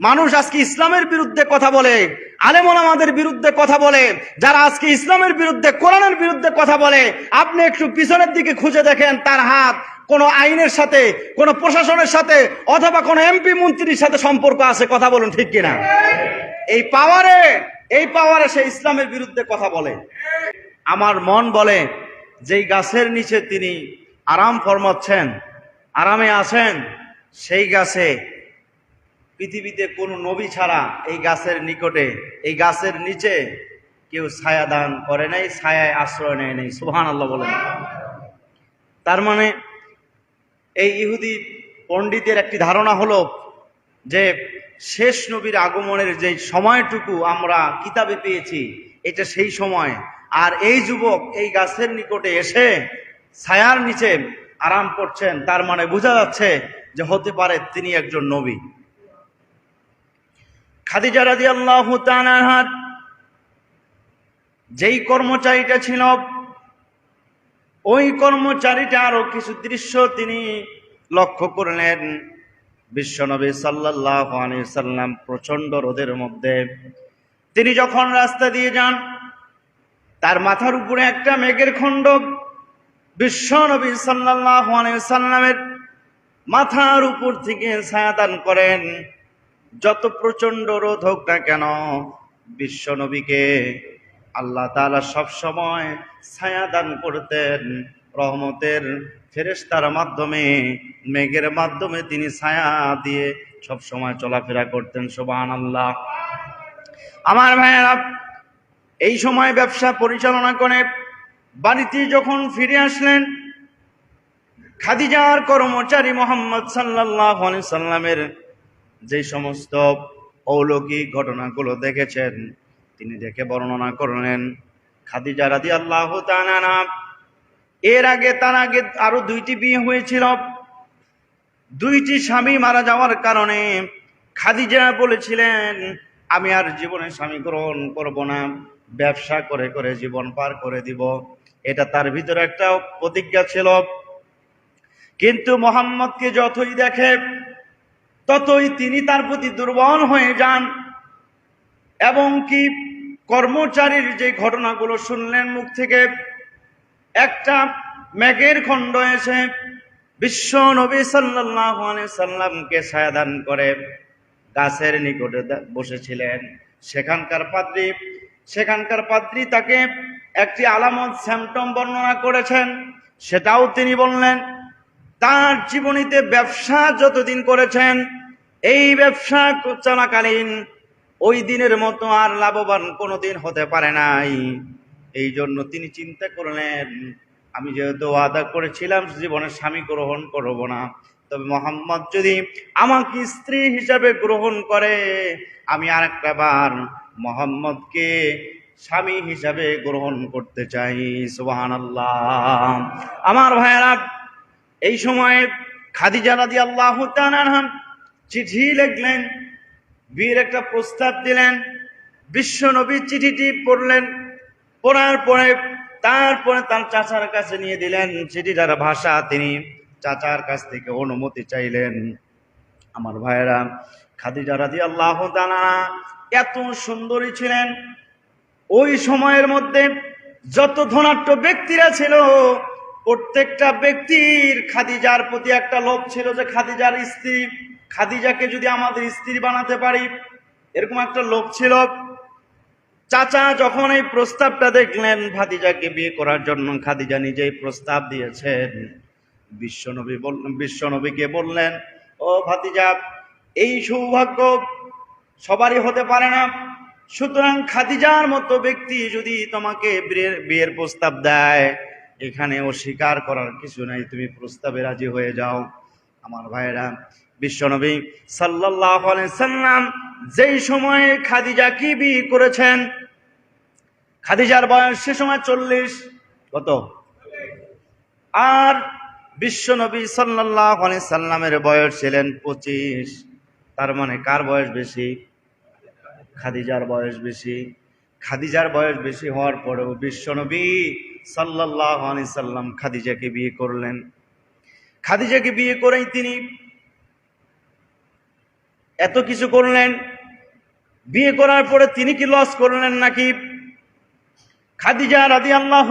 মানুষ আজকে ইসলামের বিরুদ্ধে কথা বলে আলেমন আমাদের বিরুদ্ধে কথা বলে, যারা আজকে ইসলামের বিরুদ্ধে, কোরআনের বিরুদ্ধে কথা বলে, আপনি একটু পিছনের দিকে খুঁজে দেখেন তার হাত, কোন আইনের সাথে, কোন প্রশাসনের সাথে, অথবা কোন এমপি মন্ত্রীর সাথে সম্পর্ক আছে কথা বলুন ঠিক কিনা? এই পাওয়ারে এই পাওয়ারে সে ইসলামের বিরুদ্ধে কথা বলে। আমার মন বলে, যেই গাছের নিচে তিনি আরাম ফরমাচ্ছেন, আরামে আছেন, সেই গাছে পৃথিবীতে কোনো নবী ছাড়া এই গাছের নিকটে, এই গাছের নিচে কেউ ছায়া দান করে নাই, ছায়ায় আশ্রয় নেয় নেই। সুহান আল্লাহ বলেন। তার মানে এই ইহুদি পণ্ডিতের একটি ধারণা হলো যে শেষ নবীর আগমনের যে সময়টুকু আমরা কিতাবে পেয়েছি, এটা সেই সময়। আর এই যুবক এই গাছের নিকটে এসে ছায়ার নিচে আরাম করছেন, তার মানে বোঝা যাচ্ছে যে হতে পারে তিনি একজন নবী। খাদিজা রাজি আল্লাহ হাত যেই কর্মচারীটা ছিল, ওই কর্মচারীটা আরও কিছু দৃশ্য তিনি লক্ষ্য করলেন। বিশ্বনবী সাল্লাহ সাল্লাম প্রচণ্ড রোদের মধ্যে, তিনি যখন রাস্তা দিয়ে যান, তার মাথার উপরে একটা মেঘের খণ্ড, বিশ্বনবী সাল্লাহ সাল্লামের মাথার উপর থেকে ছায়াদান করেন। যত প্রচণ্ড রোধ হোক না কেন বিশ্বনবীকে আল্লাহ তাআলা সব সময় ছায়া দান করতেন। রহমতের ফেরেস্তার মাধ্যমে, মেঘের মাধ্যমে তিনি ছায়া দিয়ে সব সময় চলাফেরা করতেন সুবহান আল্লাহ আমার ভাইয়েরা, এই সময় ব্যবসা পরিচালনা করে বাড়িতে যখন ফিরে আসলেন, খাদিজার কর্মচারী মোহাম্মদ সাল্লাহ সাল্লামের যে সমস্ত অলৌকিক ঘটনাগুলো দেখেছেন, তিনি দেখে বর্ণনা করলেন, খাদিজা রাদি আল্লাহ এর আগে তার আগে আরও দুইটি বিয়ে হয়েছিল। দুইটি স্বামী মারা যাওয়ার কারণে খাদিজা বলেছিলেন, আমি আর জীবনে স্বামী গ্রহণ করব না, ব্যবসা করে করে জীবন পার করে দিব। এটা তার ভিতরে একটা প্রতিজ্ঞা ছিল। কিন্তু মোহাম্মদকে যতই দেখে ততই তিনি তার প্রতি দুর্বল হয়ে যান। এবং কি কর্মচারীর যে ঘটনাগুলো শুনলেন মুখ থেকে, একটা মেঘের খণ্ড এসে বিশ্ব নবী সাল্লাহ সাল্লামকে ছায়াদান করে গাছের নিকটে বসেছিলেন। সেখানকার পাদ্রী সেখানকার পাদ্রী তাকে একটি আলামত স্যামটম বর্ণনা করেছেন। সেটাও তিনি বললেন তার জীবনীতে ব্যবসা যতদিন করেছেন, এই ব্যবসা চলাকালীন ওই দিনের মতো আর লাভবান কোনোদিন হতে পারে নাই। এই জন্য তিনি চিন্তা করলেন, আমি যেহেতু ওয়াদা করেছিলাম, জীবনে স্বামী গ্রহণ করব না। তবে মোহাম্মদ যদি আমাকে স্ত্রী হিসাবে গ্রহণ করে, আমি আর একটা বার মোহাম্মদকে স্বামী হিসাবে গ্রহণ করতে চাই। আল্লাহ আমার ভাইয়েরা এই সময়ে খাদিজা রাদি আল্লাহ চিঠি লিখলেন বিয়ের একটা প্রস্তাব দিলেন, বিশ্ব নবী চিঠিটি পড়লেন, পড়ার পরে, তারপরে তার চাচার কাছে নিয়ে দিলেন, চিঠিটার ভাষা তিনি চাচার কাছ থেকে অনুমতি চাইলেন। আমার ভাইয়েরা, খাদিজা রাজি আল্লাহ এত সুন্দরী ছিলেন। ওই সময়ের মধ্যে যত ধনাঢ্য ব্যক্তিরা ছিল প্রত্যেকটা ব্যক্তির খাদিজার প্রতি একটা লোভ ছিল যে খাদিজার স্ত্রী, খাদিজাকে যদি আমাদের স্ত্রী বানাতে পারি, এরকম একটা লোভ ছিল। চাচা যখন এই প্রস্তাবটা দেখলেন ভাতিজাকে বিয়ে করার জন্য খাদিজা নিজেই প্রস্তাব দিয়েছেন। বিশ্বনবী বললেন বিশ্বনবীকে বললেন, ও ভাতিজা, এই সৌভাগ্য সবারই হতে পারে না। সুতরাং খাদিজার মতো ব্যক্তি যদি তোমাকে বিয়ের প্রস্তাব দেয় এখানে অস্বীকার করার কিছু নাই। তুমি প্রস্তাবে রাজি হয়ে যাও। আমার ভাইয়েরা, বিশ্বনবী সাল্লাহ সাল্লাম যেই সময়ে খাদিজা কি বিয়ে করেছেন? খাদিজার বয়স সে সময় চল্লিশ। কত? আর বিশ্বনবী সাল্লাহ সাল্লামের বয়স ছিলেন পঁচিশ। তার মানে কার বয়স বেশি? খাদিজার বয়স বেশি। খাদিজার বয়স বেশি হওয়ার পরেও বিশ্বনবী সাল্লাহ সাল্লাম খাদিজাকে বিয়ে করলেন। খাদিজাকে বিয়ে করেই তিনি এত কিছু করলেন। বিয়ে করার পরে তিনি কি লস করলেন নাকি? খাদিজা রাদি আল্লাহ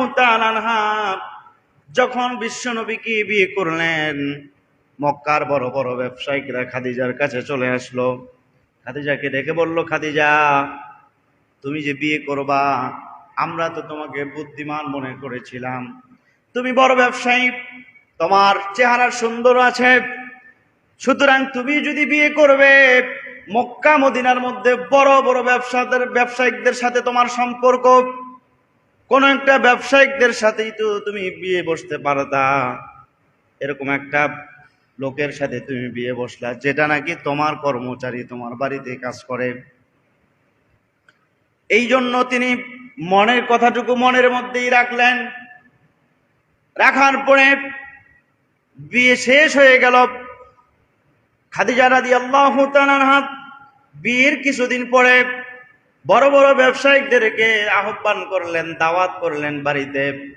যখন বিশ্বনবীকে বিয়ে করলেন, মক্কার বড় বড় ব্যবসায়িকরা খাদিজার কাছে চলে আসলো। খাদিজাকে ডেকে বলল, খাদিজা, তুমি যে বিয়ে করবা আমরা তো তোমাকে বুদ্ধিমান মনে করেছিলাম। তুমি বড় ব্যবসায়ী, তোমার চেহারা সুন্দর আছে। সুতরাং তুমি যদি বিয়ে করবে, মক্কা, মদিনার মধ্যে বড় বড় ব্যবসাদের, ব্যবসায়িকদের সাথে তোমার সম্পর্ক, কোন একটা ব্যবসায়িকদের সাথেই তো তুমি বিয়ে বসতে পারতা। এরকম একটা লোকের সাথে তুমি বিয়ে বসলা, যেটা নাকি তোমার কর্মচারী তোমার বাড়িতে কাজ করে। এই জন্য তিনি মনের কথাটুকু মনের মধ্যেই রাখলেন। রাখার পরে বিয়ে শেষ হয়ে গেল। খাদিজা রাদি আল্লাহ হাত বিয়ের কিছুদিন পরে বড় বড় ব্যবসায়িকদেরকে আহ্বান করলেন, দাওয়াত করলেন বাড়িতে।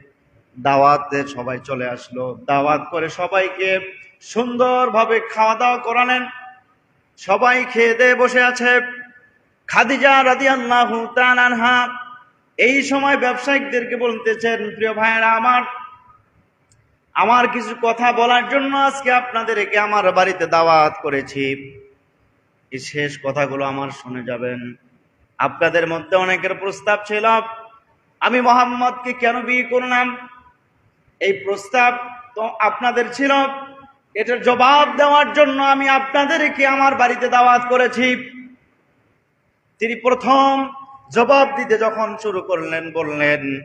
দাওয়াতে সবাই চলে আসলো। দাওয়াত করে সবাইকে সুন্দরভাবে খাওয়া দাওয়া করালেন। সবাই খেয়ে দিয়ে বসে আছে। খাদিজা রাদি আল্লাহ আনহা এই সময় ব্যবসায়িকদেরকে বলতেছেন, প্রিয় ভাইয়েরা, আমার আমার কিছু কথা বলার জন্য আজকে আপনাদেরকে আমার বাড়িতে দাওয়াত করেছি। এই শেষ কথাগুলো আমার শুনে যাবেন। আপনাদের মধ্যে অনেকের প্রস্তাব ছিল, আমি মোহাম্মদকে কেন বিয়ে করলাম? এই প্রস্তাব তো আপনাদের ছিল। এটার জবাব দেওয়ার জন্য আমি আপনাদেরকে আমার বাড়িতে দাওয়াত করেছি। তিনি প্রথম জবাব দিতে যখন শুরু করলেন, বললেন,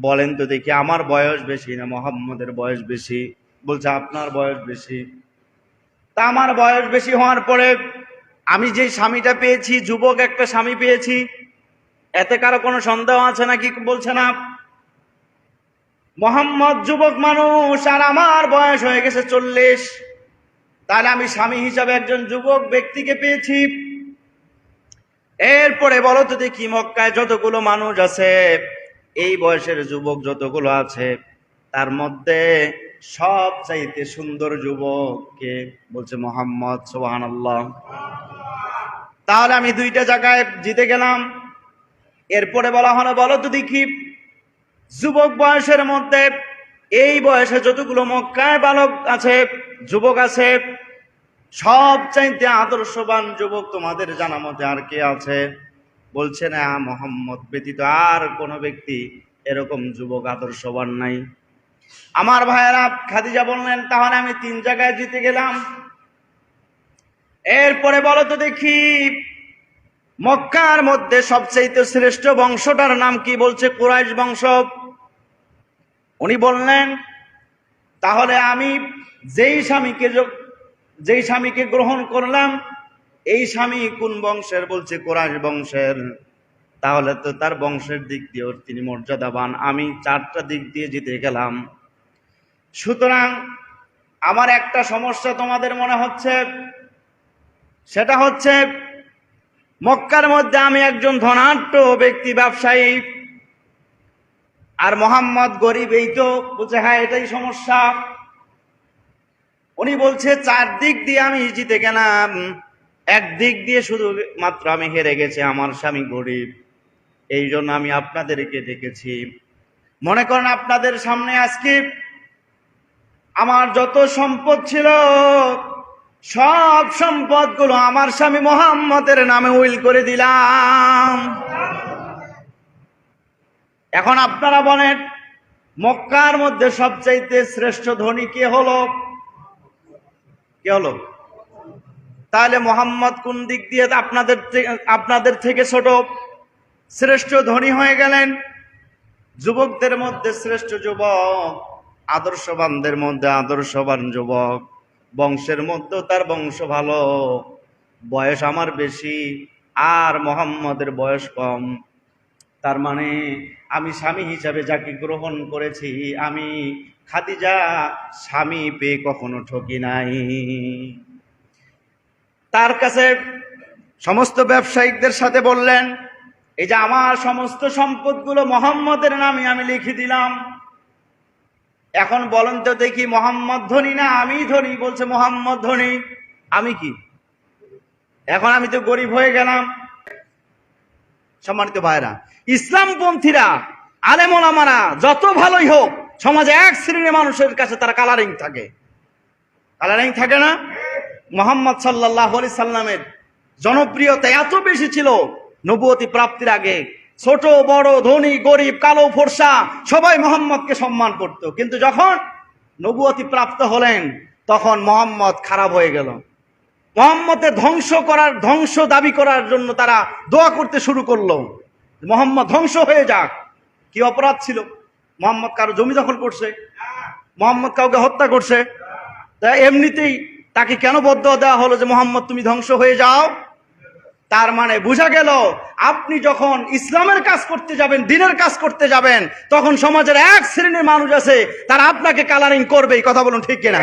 বলেন তো দেখি, আমার বয়স বেশি না মোহাম্মদের বয়স বেশি? বলছে, আপনার বয়স বেশি। তা আমার বয়স বেশি হওয়ার পরে আমি যে স্বামীটা পেয়েছি, যুবক একটা স্বামী পেয়েছি, এতে কারও কোনো সন্দেহ আছে নাকি বলছে না? মোহাম্মদ যুবক মানুষ, আর আমার বয়স হয়ে গেছে চল্লিশ। তাহলে আমি স্বামী হিসাবে একজন যুবক ব্যক্তিকে পেয়েছি। এরপরে বলো তো দেখি, মক্কায় যতগুলো মানুষ আছে, এই বয়সের যুবক যতগুলো আছে, তার মধ্যে সব চাইতে সুন্দর যুবককে বলছে মোহাম্মদ সোহান তাহলে আমি দুইটা জায়গায় জিতে গেলাম। এরপরে বলা হলো, বলো তো দেখি, যুবক বয়সের মধ্যে এই বয়সে যতগুলো মক্কায় বালক আছে, যুবক আছে সব চাইতে আদর্শবান যুবক তোমাদের জানা মতে আর কে আছে? বলছে, না, মোহাম্মদ ব্যতীত আর কোনো ব্যক্তি এরকম যুবক আদর্শবান নাই। আমার ভাইয়েরা, খাদিজা বললেন, তাহলে আমি তিন জায়গায় জিতে গেলাম। এরপরে বলো তো দেখি, মক্কার মধ্যে সবচেয়ে শ্রেষ্ঠ বংশটার নাম কি বলছে কুরাইশ বংশ? উনি বললেন, তাহলে আমি যেই স্বামীকে যেই স্বামীকে গ্রহণ করলাম, এই স্বামী কোন বংশের বলছে কোরআশ বংশের। তাহলে তো তার বংশের দিক দিয়েও তিনি মর্যাদাবান। আমি চারটা দিক দিয়ে জিতে গেলাম। সুতরাং আমার একটা সমস্যা তোমাদের মনে হচ্ছে? সেটা হচ্ছে, মক্কার মধ্যে আমি একজন ধনাঢ্য ব্যক্তি ব্যবসায়ী, আর মোহাম্মদ গরিব, এই তো বলছে হ্যাঁ এটাই সমস্যা। উনি বলছে, চার দিক দিয়ে আমি জিতে গেলাম। এক দিক দিয়ে শুধু মাত্র আমি হেরে গেছি, আমার স্বামী গরিব। এই জন্য আমি আপনাদেরকে ডেকেছি। মনে করেন আপনাদের সামনে আজকে আমার যত সম্পদ ছিল, সব সম্পদগুলো আমার স্বামী মোহাম্মদের নামে উইল করে দিলাম। এখন আপনারা বলেন, মক্কার মধ্যে সবচাইতে শ্রেষ্ঠ ধনী কে হলো? কে হলো? তাহলে মোহাম্মদ কোন দিক দিয়ে আপনাদের আপনাদের থেকে ছোট? শ্রেষ্ঠ ধনী হয়ে গেলেন। যুবকদের মধ্যে শ্রেষ্ঠ যুবক, আদর্শবানদের মধ্যে আদর্শবান যুবক। বংশের মধ্যেও তার বংশ ভালো। বয়স আমার বেশি, আর মোহাম্মদের বয়স কম। তার মানে আমি স্বামী হিসাবে যাকে গ্রহণ করেছি, আমি খাদিজা স্বামী পেয়ে কখনো ঠকি নাই। তার কাছে সমস্ত ব্যবসায়িকদের সাথে বললেন, এই যে আমার সমস্ত সম্পদগুলো মোহাম্মদের নামে আমি লিখে দিলাম। এখন বলেন তো দেখি মোহাম্মদ ধনী না আমি ধনী? বলছে, মোহাম্মদ ধনী। আমি কি? এখন আমি তো গরিব হয়ে গেলাম। সম্মানিত ভাইরা ইসলামপন্থীরা আলেমোলামারা যত ভালোই হোক সমাজে এক শ্রেণির মানুষের কাছে তারা কালারিং থাকে। কালারিং থাকে না? মোহাম্মদ সাল্লাহ আলি সাল্লামের জনপ্রিয়তা এত বেশি ছিল নবুয়তি প্রাপ্তির আগে। ছোট, বড়, ধনী, গরিব, কালো, ফর্সা, সবাই মোহাম্মদকে সম্মান করত। কিন্তু যখন নবুয়তি প্রাপ্ত হলেন, তখন মোহাম্মদ খারাপ হয়ে গেল। মোহাম্মদের ধ্বংস করার, ধ্বংস দাবি করার জন্য তারা দোয়া করতে শুরু করল। মোহাম্মদ ধ্বংস হয়ে যাক। কি অপরাধ ছিল? মোহাম্মদ কারও জমি দখল করছে, মোহাম্মদ কাউকে হত্যা করছে। তা এমনিতেই তাকে কেন বদ্ধ দেওয়া হলো যে, মোহাম্মদ, তুমি ধ্বংস হয়ে যাও তার মানে বোঝা গেল, আপনি যখন ইসলামের কাজ করতে যাবেন, দিনের কাজ করতে যাবেন, তখন সমাজের এক শ্রেণির মানুষ আছে, তারা আপনাকে কালারিং করবে, এই কথা বলুন ঠিক কিনা?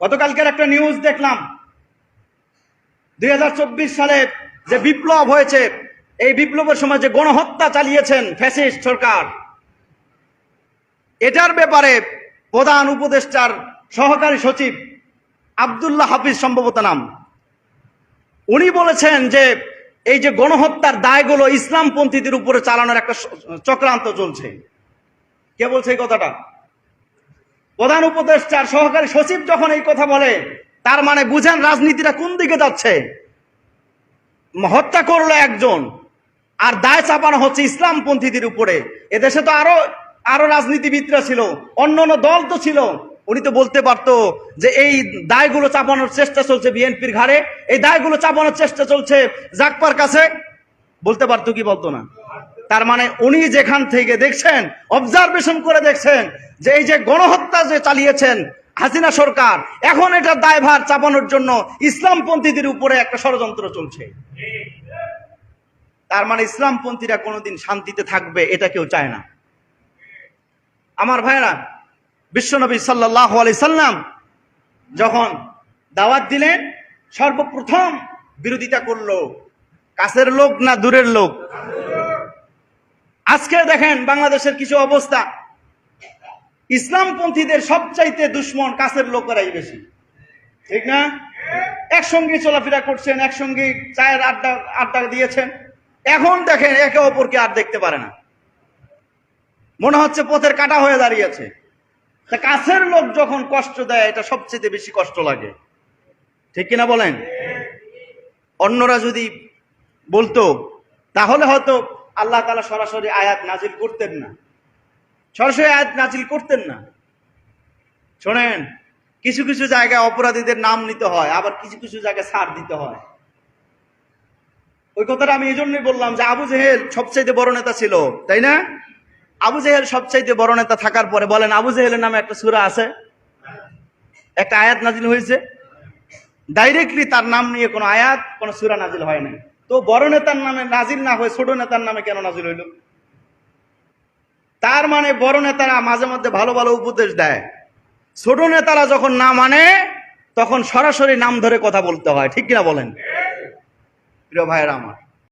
গতকালকের একটা নিউজ দেখলাম, দুই হাজার চব্বিশ সালে যে বিপ্লব হয়েছে, এই বিপ্লবের সময় যে গণহত্যা চালিয়েছেন ফ্যাসিস্ট সরকার এটার ব্যাপারে প্রধান উপদেষ্টার সহকারী সচিব আবদুল্লাহ হাফিজ সম্ভবত নাম। উনি বলেছেন যে এই যে গণহত্যার দায়গুলো ইসলামপন্থীদের উপরে চালানোর একটা চক্রান্ত চলছে। কে বলছে এই কথাটা? প্রধান উপদেষ্টার সহকারী সচিব যখন এই কথা বলে, তার মানে বুঝেন রাজনীতিটা কোন দিকে যাচ্ছে? হত্যা করল একজন, আর দায় চাপানো হচ্ছে ইসলামপন্থীদের উপরে। এদেশে তো আরও আরও রাজনীতিবিদরা ছিল, অন্য অন্য দল তো ছিল। উনি তো বলতে পারতো যে এই দায়গুলো চাপানোর চেষ্টা চলছে বিএনপির ঘাড়ে, এই দায়গুলো চাপানোর চেষ্টা চলছে জাকপার কাছে। বলতে পারতো কি বলতো না? তার মানে উনি যেখান থেকে দেখছেন অবজারভেশন করে দেখছেন যে এই যে গণহত্যা যে চালিয়েছেন হাসিনা সরকার, এখন এটা দায়ভার চাপানোর জন্য ইসলামপন্থীদের উপরে একটা ষড়যন্ত্র চলছে। তার মানে ইসলামপন্থীরা কোনোদিন শান্তিতে থাকবে, এটা কেউ চায় না। আমার ভাইরা বিশ্বনবী সাল্লাহ আলি সাল্লাম যখন দাওয়াত দিলেন, সর্বপ্রথম বিরোধিতা করল। কাছের লোক না দূরের লোক? আজকে দেখেন বাংলাদেশের কিছু অবস্থা। ইসলামপন্থীদের সবচাইতে দুশ্মন কাছের লোকেরাই বেশি। ঠিক না? একসঙ্গে চলাফেরা করছেন, একসঙ্গে চায়ের আড্ডা আড্ডা দিয়েছেন। এখন দেখেন একে অপরকে আর দেখতে পারে না। মনে হচ্ছে পথের কাটা হয়ে দাঁড়িয়েছে। তা কাছের লোক যখন কষ্ট দেয়, এটা সবচেয়ে বেশি কষ্ট লাগে। ঠিক কিনা বলেন? অন্যরা যদি বলতো, তাহলে হয়তো আল্লাহ তালা সরাসরি আয়াত নাজিল করতেন না। সরাসরি আয়াত নাজিল করতেন না। শোনেন, কিছু কিছু জায়গায় অপরাধীদের নাম নিতে হয়, আবার কিছু কিছু জায়গায় ছাড় দিতে হয়। ওই কথাটা আমি এই জন্যই বললাম যে আবু জেহেল সবচাইতে বড় নেতা ছিল, তাই না? আবু জেহেল সবচাইতে বড় নেতা থাকার পরে বলেন, আবু জেহেলের নামে একটা সুরা আছে। একটা আয়াত নাজিল হয়েছে। ডাইরেক্টলি তার নাম নিয়ে কোনো আয়াত, কোনো সুরা নাজিল হয় নাই। তো বড় নেতার নামে নাজিল না হয়ে ছোট নেতার নামে কেন নাজিল হইল? তার মানে বড় নেতারা মাঝে মধ্যে ভালো ভালো উপদেশ দেয়। ছোট নেতারা যখন না মানে তখন সরাসরি নাম ধরে কথা বলতে হয়। ঠিক কিনা বলেন? প্রিয় ভাইয়েরা আমার।